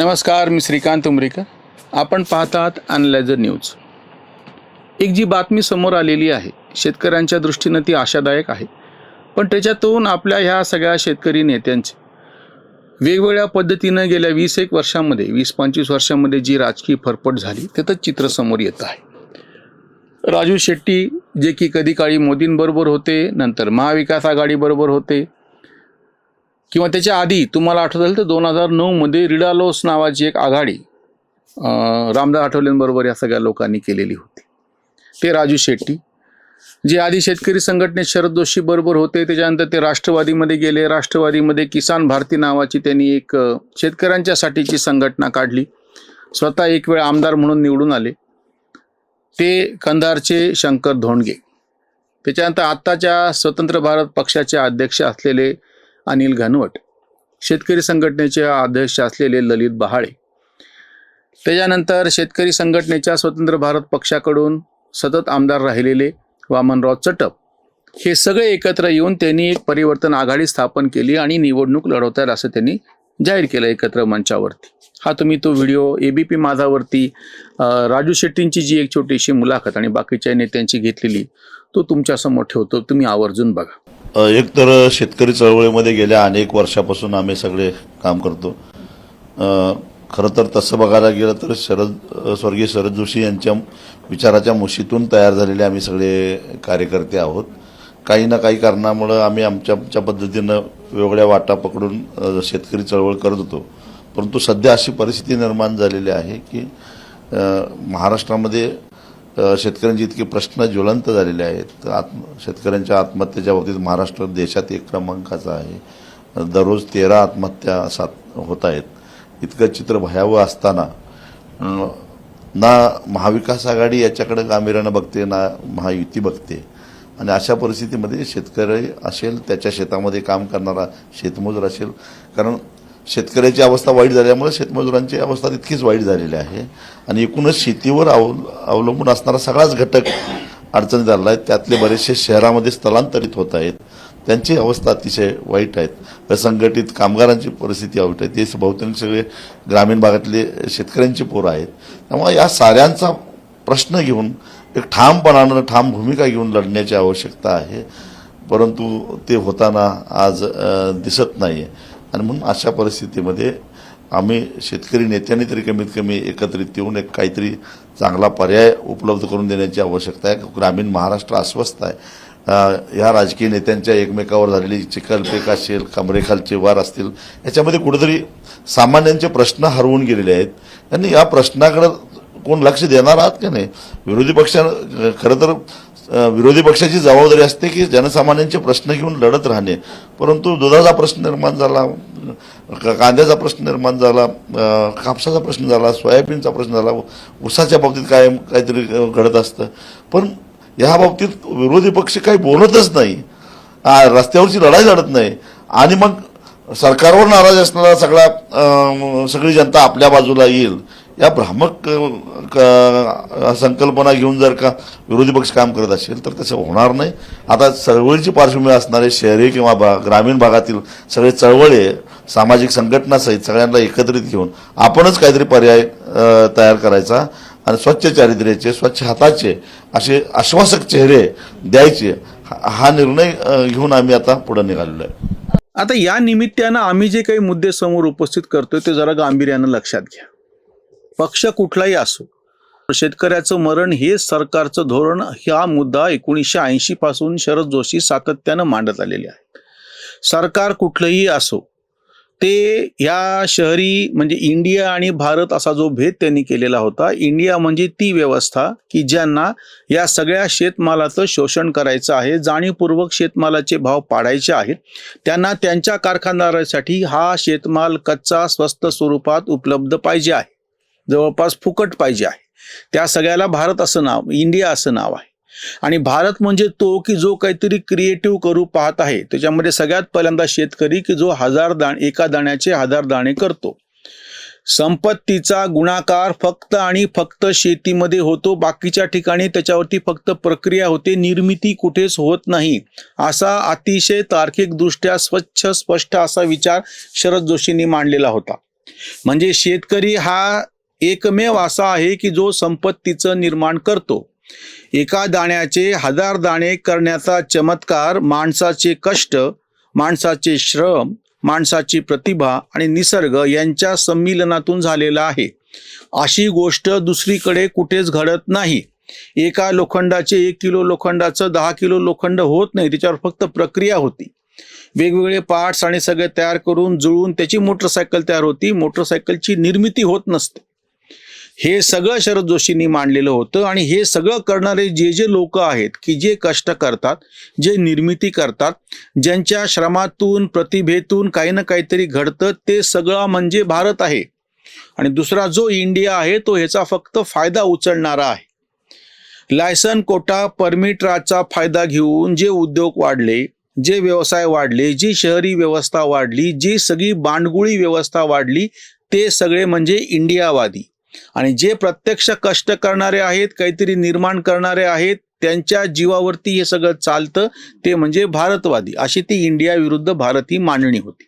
नमस्कार मी श्रीकांत उमरीकर. आपण पाहतात अनलायझर न्यूज एक जी बातमी समोर आलेली आहे शेतकऱ्यांच्या दृष्टीनं ती आशादायक आहे. पण त्याच्यातून आपल्या ह्या सगळ्या शेतकरी नेत्यांचे वेगवेगळ्या पद्धतीनं गेल्या वीस एक वर्षामध्ये वीस पंचवीस वर्षामध्ये जी राजकीय फरफट झाली त्याचं चित्र समोर येत आहे. राजू शेट्टी जे की कधी काळी मोदींबरोबर होते नंतर महाविकास आघाडीबरोबर होते किंवा त्याच्या आधी तुम्हाला आठवत असेल तर दोन हजार नऊमध्ये रिडालोस नावाची एक आघाडी रामदास आठवलेंबरोबर या सगळ्या लोकांनी केलेली होती. ते राजू शेट्टी जे आधी शेतकरी संघटनेत शरद जोशी बरोबर होते त्याच्यानंतर ते राष्ट्रवादीमध्ये गेले. राष्ट्रवादीमध्ये किसान भारती नावाची त्यांनी एक शेतकऱ्यांच्यासाठीची संघटना काढली. स्वतः एक वेळ आमदार म्हणून निवडून आले. ते कंधारचे शंकर धोंडगे. त्याच्यानंतर आत्ताच्या स्वतंत्र भारत पक्षाचे अध्यक्ष असलेले अनिल घनवट शेतकरी संघटनेचे अध्यक्ष असलेले ललित बहाळे. त्याच्यानंतर शेतकरी संघटनेच्या स्वतंत्र भारत पक्षाकडून सतत आमदार राहिलेले वामनराव चटप हे सगळे एकत्र येऊन त्यांनी एक परिवर्तन आघाडी स्थापन केली आणि निवडणूक लढवतात असं त्यांनी जाहीर केलं एकत्र मंचावरती. हा तुम्ही तो व्हिडिओ ए बी पी माझावरती राजू शेट्टींची जी एक छोटीशी मुलाखत आणि बाकीच्या नेत्यांची घेतलेली तो तुमच्यासमोर ठेवतो. तुम्ही आवर्जून बघा. एकतर एक तर शेतकरी चळवळीमध्ये गेल्या अनेक वर्षापासून आम्ही सगळे काम करतो. खरं तर तसं बघायला गेलं तर शरद स्वर्गीय शरद जोशी यांच्या विचाराच्या मुशीतून तयार झालेले आम्ही सगळे कार्यकर्ते आहोत. काही ना काही कारणामुळं आम्ही आमच्या आमच्या पद्धतीनं वेगवेगळ्या वाटा पकडून शेतकरी चळवळ करत होतो. परंतु सध्या अशी परिस्थिती निर्माण झालेली आहे की महाराष्ट्रामध्ये शेतकऱ्यांचे इतके प्रश्न ज्वलंत झालेले आहेत. आत्म शेतकऱ्यांच्या आत्महत्येच्या बाबतीत महाराष्ट्र देशात एक क्रमांकाचा आहे. दररोज तेरा आत्महत्या सात होत आहेत. इतकं चित्र भयावह असताना ना महाविकास आघाडी याच्याकडे गांभीर्यानं बघते ना महायुती बघते. आणि अशा परिस्थितीमध्ये शेतकरी असेल त्याच्या शेतामध्ये काम करणारा शेतमजूर असेल. कारण शेतकऱ्याची अवस्था वाईट झाल्यामुळे शेतमजुरांची अवस्था तितकीच वाईट झालेली आहे. आणि एकूणच शेतीवर अव अवलंबून असणारा सगळाच घटक अडचणीत आला आहे. त्यातले बरेचसे शहरामध्ये स्थलांतरित होत आहेत. त्यांची अवस्था अतिशय वाईट आहेत. असंघटित कामगारांची परिस्थिती वाईट आहे. ते बहुतेक सगळे ग्रामीण भागातले शेतकऱ्यांची पोरं आहेत. त्यामुळे या साऱ्यांचा प्रश्न घेऊन एक ठामपणानं ठाम भूमिका घेऊन लढण्याची आवश्यकता आहे. परंतु ते होताना आज दिसत नाही आणि म्हणून अशा परिस्थितीमध्ये आम्ही शेतकरी नेत्यांनी तरी कमीत कमी एकत्रित येऊन एक काहीतरी चांगला पर्याय उपलब्ध करून देण्याची आवश्यकता आहे. ग्रामीण महाराष्ट्र अस्वस्थ आहे. ह्या राजकीय नेत्यांच्या एकमेकावर झालेली चिखलपेक असेल कमरेखालचे वार असतील याच्यामध्ये कुठेतरी सामान्यांचे प्रश्न हरवून गेलेले आहेत. त्यांनी या प्रश्नाकडे कोण लक्ष देणार आहात की नाही? विरोधी पक्ष खरं तर विरोधी पक्षाची जबाबदारी असते की जनसामान्यांचे प्रश्न घेऊन लढत राहणे. परंतु दुधाचा प्रश्न निर्माण झाला कांद्याचा प्रश्न निर्माण झाला कापसाचा प्रश्न झाला सोयाबीनचा प्रश्न झाला ऊसाच्या बाबतीत काय काहीतरी घडत असतं. पण या बाबतीत विरोधी पक्ष काही बोलतच नाही. रस्त्यावरची लढाई लढत नाही. आणि मग सरकारवर नाराज असणारा सगळा सगळी जनता आपल्या बाजूला येईल. या भ्रामक संकल्पना घेऊन जर का विरोधी पक्ष काम करत असेल तर तसं होणार नाही. आता चळवळीची पार्श्वभूमी असणारे शहरी किंवा भा ग्रामीण भागातील सगळे चळवळे सामाजिक संघटनासहित सगळ्यांना एकत्रित घेऊन आपणच काहीतरी पर्याय तयार करायचा आणि स्वच्छ चारित्र्याचे स्वच्छ हाताचे असे आश्वासक चेहरे द्यायचे हा निर्णय घेऊन आम्ही आता पुढे निघालेलो आहे. आता या निमित्तानं आम्ही जे काही मुद्दे समोर उपस्थित करतोय ते जरा गांभीर्यानं लक्षात घ्या. पक्ष कुठलाही असो शेतकऱ्याचं मरण हे सरकारचं धोरण हा मुद्दा एकोणीसशे ऐंशी पासून शरद जोशी सातत्यानं मांडत आलेले आहे. सरकार कुठलंही असो ते ह्या शहरी म्हणजे इंडिया आणि भारत असा जो भेद त्यांनी केलेला होता इंडिया म्हणजे ती व्यवस्था की ज्यांना या सगळ्या शेतमालाचं शोषण करायचं आहे जाणीवपूर्वक शेतमालाचे भाव पाडायचे आहेत त्यांना त्यांच्या कारखानदारासाठी हा शेतमाल कच्चा स्वस्त स्वरूपात उपलब्ध पाहिजे आहे. जवळपास फुकट पाहिजे आहे. त्या सगळ्याला भारत असं नाव इंडिया असं नाव आहे. आणि भारत म्हणजे तो की जो काहीतरी क्रिएटिव्ह करू पाहत आहे. त्याच्यामध्ये सगळ्यात पहिल्यांदा शेतकरी की जो हजार दाणे एका दाण्याचे हजार दाणे करतो. संपत्तीचा गुणाकार फक्त आणि फक्त शेतीमध्ये होतो. बाकीच्या ठिकाणी त्याच्यावरती फक्त प्रक्रिया होते. निर्मिती कुठेच होत नाही. असा अतिशय तार्किकदृष्ट्या स्वच्छ स्पष्ट असा विचार शरद जोशींनी मांडलेला होता. म्हणजे शेतकरी हा एकमेव असा आहे की जो संपत्तीचं निर्माण करतो. एका दाण्याचे हजार दाणे करण्याचा चमत्कार माणसाचे कष्ट माणसाचे श्रम माणसाची प्रतिभा आणि निसर्ग यांच्या संमिलनातून झालेला आहे. अशी गोष्ट दुसरीकडे कुठेच घडत नाही. एका लोखंडाचे एक किलो लोखंडाचं दहा किलो लोखंड होत नाही त्याच्यावर फक्त प्रक्रिया होती. वेगवेगळे पार्ट्स आणि सगळे तयार करून जुळून त्याची मोटरसायकल तयार होती. मोटरसायकलची निर्मिती होत नसते. हे सगळं शरद जोशींनी मांडलेलं होतं आणि हे सगळं करणारे जे जे लोक आहेत की जे कष्ट करतात जे निर्मिती करतात ज्यांच्या श्रमातून प्रतिभेतून काही ना काहीतरी घडतं ते सगळं म्हणजे भारत आहे. आणि दुसरा जो इंडिया आहे तो ह्याचा फक्त फायदा उचलणारा आहे. लायसन कोटा परमिटराचा फायदा घेऊन जे उद्योग वाढले जे व्यवसाय वाढले जी शहरी व्यवस्था वाढली जी सगळी बांडगुळी व्यवस्था वाढली ते सगळे म्हणजे इंडियावादी. आणि जे प्रत्यक्ष कष्ट करणारे आहेत काहीतरी निर्माण करणारे आहेत त्यांच्या जीवावरती हे सगळं चालतं. ते म्हणजे भारतवादी. अशी ती इंडिया विरुद्ध भारत ही मांडणी होती.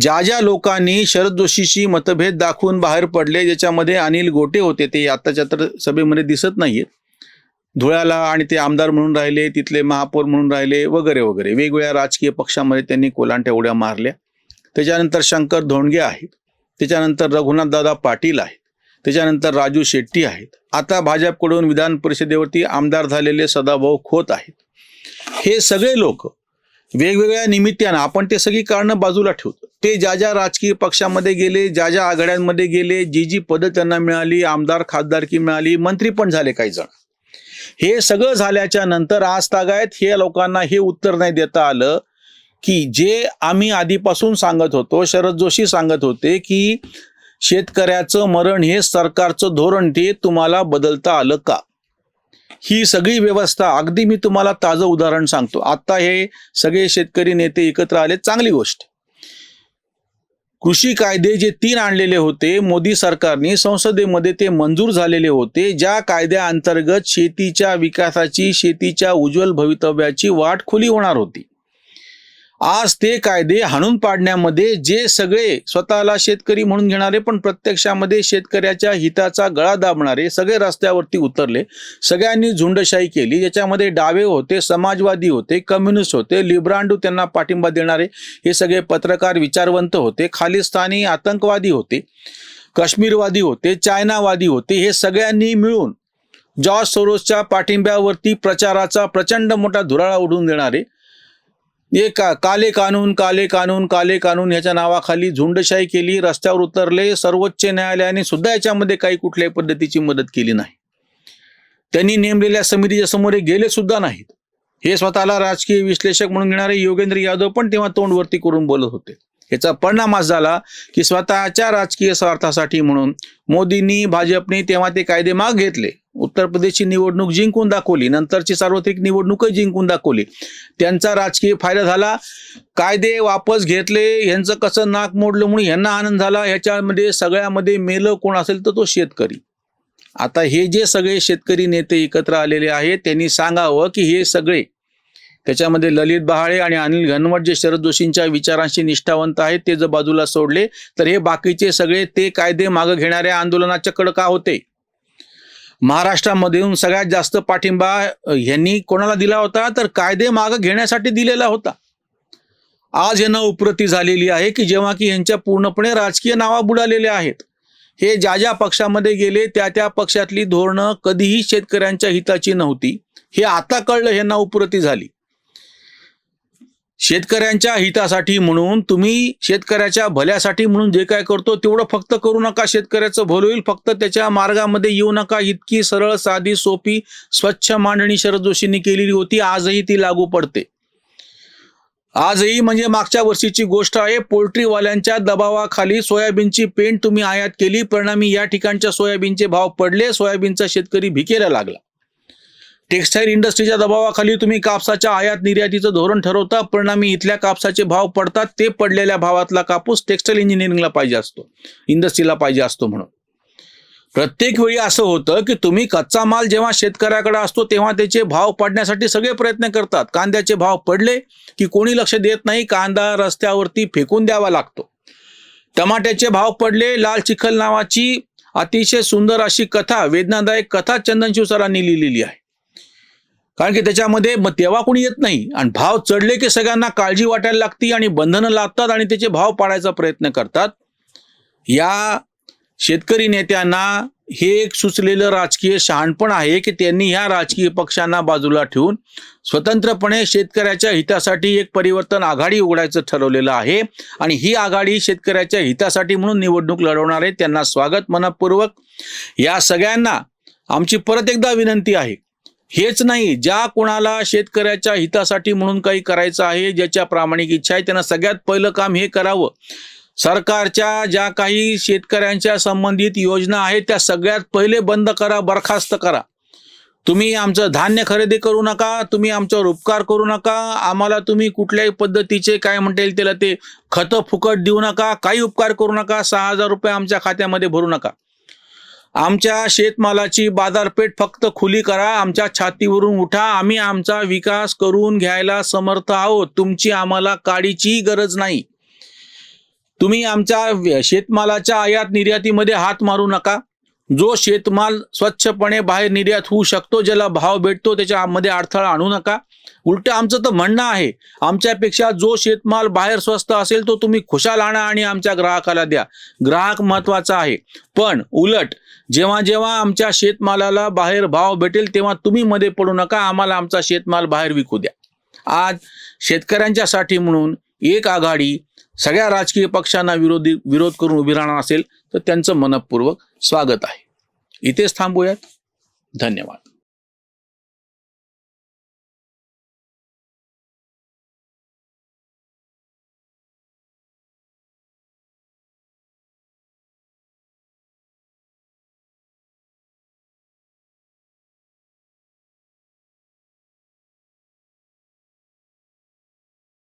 ज्या ज्या लोकांनी शरद जोशीशी मतभेद दाखवून बाहेर पडले ज्याच्यामध्ये अनिल गोटे होते ते आताच्या तर सभेमध्ये दिसत नाहीयेत. धुळ्याला आणि ते आमदार म्हणून राहिले तिथले महापौर म्हणून राहिले वगैरे वगैरे. वेगवेगळ्या राजकीय पक्षामध्ये त्यांनी कोलांट्या उड्या मारल्या. त्याच्यानंतर शंकर धोंडगे आहेत. त्याच्यानंतर रघुनाथदादा पाटील आहेत. त्याच्यानंतर राजू शेट्टी आहेत. आता भाजपकडून विधान परिषदेवरती आमदार झालेले सदाभाऊ खोत आहेत. हे सगळे लोक वेगवेगळ्या निमित्तानं आपण ते सगळी कारणं बाजूला ठेवतो. ते ज्या ज्या राजकीय पक्षामध्ये गेले ज्या ज्या आघाड्यांमध्ये गेले जी जी पदं त्यांना मिळाली आमदार खासदारकी मिळाली मंत्री पण झाले काही जण. हे सगळं झाल्याच्यानंतर आज तागायत हे लोकांना हे उत्तर नाही देता आलं. की जे आम्ही आधीपासून सांगत होतो शरद जोशी सांगत होते की शेतकऱ्याचं मरण हे सरकारचं धोरण ते तुम्हाला बदलता आलं का? ही सगळी व्यवस्था अगदी मी तुम्हाला ताजं उदाहरण सांगतो. आता हे सगळे शेतकरी नेते एकत्र आले चांगली गोष्ट. कृषी कायदे जे तीन आणलेले होते मोदी सरकारने संसदेमध्ये ते मंजूर झालेले होते ज्या कायद्याअंतर्गत शेतीच्या विकासाची शेतीच्या उज्ज्वल भवितव्याची वाट खुली होणार होती. आज ते कायदे हाणून पाडण्यामध्ये जे सगळे स्वतःला शेतकरी म्हणून घेणारे पण प्रत्यक्षामध्ये शेतकऱ्याच्या हिताचा गळा दाबणारे सगळे रस्त्यावरती उतरले. सगळ्यांनी झुंडशाही केली. याच्यामध्ये डावे होते समाजवादी होते कम्युनिस्ट होते लिब्रांडू त्यांना पाठिंबा देणारे हे सगळे पत्रकार विचारवंत होते. खालिस्तानी आतंकवादी होते काश्मीरवादी होते चायनावादी होते हे सगळ्यांनी मिळून जॉर्ज सोरोसच्या पाठिंब्यावरती प्रचाराचा प्रचंड मोठा धुराळा उडून देणारे हे का काले कानून काले कानून काले कानून याच्या नावाखाली झुंडशाही केली रस्त्यावर उतरले सर्वोच्च न्यायालयाने सुद्धा याच्यामध्ये काही कुठल्याही पद्धतीची मदत केली नाही. त्यांनी नेमलेल्या समितीच्या समोर गेले सुद्धा नाहीत. हे स्वतःला राजकीय विश्लेषक म्हणून घेणारे योगेंद्र यादव पण तेव्हा तोंडवरती करून बोलत होते. याचा परिणाम असा झाला की स्वतःच्या राजकीय स्वार्थासाठी म्हणून मोदींनी भाजपने तेव्हा ते कायदे माग घेतले. उत्तर प्रदेशची निवडणूक जिंकून दाखवली नंतरची सार्वत्रिक निवडणूकही जिंकून दाखवली. त्यांचा राजकीय फायदा झाला. कायदे वापस घेतले यांचं कसं नाक मोडलं म्हणून यांना आनंद झाला. ह्याच्यामध्ये सगळ्यामध्ये मेलं कोण असेल तर तो शेतकरी. आता हे जे सगळे शेतकरी नेते एकत्र आलेले आहेत त्यांनी सांगावं की हे सगळे त्याच्यामध्ये ललित बहाळे आणि अनिल घनवट जे शरद जोशींच्या विचारांशी निष्ठावंत आहेत ते जर बाजूला सोडले तर हे बाकीचे सगळे ते कायदे मागं घेणाऱ्या आंदोलनाच्या कडं का होते महाराष्ट्रामधून सगळ्यात जास्त पाठिंबा यांनी कोणाला दिला होता? तर कायदे मागं घेण्यासाठी दिलेला होता. आज यांना उपरती झालेली आहे की जेव्हा की यांच्या पूर्णपणे राजकीय नावा बुडालेल्या आहेत. हे ज्या ज्या पक्षामध्ये गेले त्या त्या पक्षातली धोरणं कधीही शेतकऱ्यांच्या हिताची नव्हती. हे आता कळलं यांना उपरती झाली. शेतकऱ्यांच्या हितासाठी म्हणून तुम्ही शेतकऱ्याच्या भल्यासाठी म्हणून जे काय करतो तेवढं फक्त करू नका. शेतकऱ्याचं भलं होईल फक्त त्याच्या मार्गामध्ये येऊ नका. इतकी सरळ साधी सोपी स्वच्छ मांडणी शरद जोशींनी केलेली होती. आजही ती लागू पडते. आजही म्हणजे मागच्या वर्षीची गोष्ट आहे पोल्ट्रीवाल्यांच्या दबावाखाली सोयाबीनची पेंट तुम्ही आयात केली. परिणामी या ठिकाणच्या सोयाबीनचे भाव पडले. सोयाबीनचा शेतकरी भिकेला लागला. टेक्स्टाईल इंडस्ट्रीच्या दबावाखाली तुम्ही कापसाच्या आयात निर्यातीचं धोरण ठरवता परिणामी इथल्या कापसाचे भाव पडतात ते पडलेल्या भावातला कापूस टेक्स्टाईल इंजिनिअरिंगला पाहिजे असतो इंडस्ट्रीला पाहिजे असतो म्हणून. प्रत्येक वेळी असं होतं की तुम्ही कच्चा माल जेव्हा शेतकऱ्याकडे असतो तेव्हा त्याचे भाव पडण्यासाठी सगळे प्रयत्न करतात. कांद्याचे भाव पडले की कोणी लक्ष देत नाही कांदा रस्त्यावरती फेकून द्यावा लागतो. टमाट्याचे भाव पडले लाल चिखल नावाची अतिशय सुंदर अशी कथा वेदनादायक कथा चंदनशिव सरांनी लिहिलेली आहे. कारण की त्याच्यामध्ये मग तेव्हा कोणी येत नाही. आणि भाव चढले की सगळ्यांना काळजी वाटायला लागती आणि बंधनं लागतात आणि त्याचे भाव पाडायचा प्रयत्न करतात. या शेतकरी नेत्यांना हे एक सुचलेलं राजकीय शहाणपण आहे की त्यांनी ह्या राजकीय पक्षांना बाजूला ठेवून स्वतंत्रपणे शेतकऱ्याच्या हितासाठी एक परिवर्तन आघाडी उघडायचं ठरवलेलं आहे. आणि ही आघाडी शेतकऱ्याच्या हितासाठी म्हणून निवडणूक लढवणार आहे. त्यांना स्वागत मनपूर्वक या सगळ्यांना आमची परत एकदा विनंती आहे. हेच नाही ज्या कोणाला शेतकऱ्याच्या हितासाठी म्हणून काही करायचं आहे ज्याच्या प्रामाणिक इच्छा आहे त्यांना सगळ्यात पहिलं काम हे करावं. सरकारच्या ज्या काही शेतकऱ्यांच्या संबंधित योजना आहेत त्या सगळ्यात पहिले बंद करा बरखास्त करा. तुम्ही आमचं धान्य खरेदी करू नका तुम्ही आमच्यावर उपकार करू नका आम्हाला तुम्ही कुठल्याही पद्धतीचे काय म्हणता येईल त्याला ते खतं फुकट देऊ नका काही उपकार करू नका सहा हजार रुपये आमच्या खात्यामध्ये भरू नका. आमच्या शेतमालाची बाजारपेठ फक्त खुली करा आमच्या छातीवरून उठा आम्ही आमचा विकास करून घ्यायला समर्थ आहोत. तुमची आम्हाला काडीची गरज नाही. तुम्ही आमच्या शेतमालाच्या आयात निर्यातीमध्ये हात मारू नका. जो शेतमाल स्वच्छपणे बाहेर निर्यात होऊ शकतो ज्याला भाव भेटतो त्याच्यामध्ये अडथळा आणू नका. उलट आमचं तर म्हणणं आहे आमच्यापेक्षा जो शेतमाल बाहेर स्वस्त असेल तो तुम्ही खुशाल आणा आणि आमच्या ग्राहकाला द्या. ग्राहक महत्त्वाचा आहे. पण उलट जेव्हा जेव्हा आमच्या शेतमालाला बाहेर भाव भेटेल तेव्हा तुम्ही मध्ये पडू नका आम्हाला आमचा शेतमाल बाहेर विकू द्या. आज शेतकऱ्यांच्यासाठी म्हणून एक आघाडी सगळ्या राजकीय पक्षांना विरोधी विरोध करून उभी राहणार असेल तर त्यांचं मनपूर्वक स्वागत आहे. इथेच थांबूयात. धन्यवाद.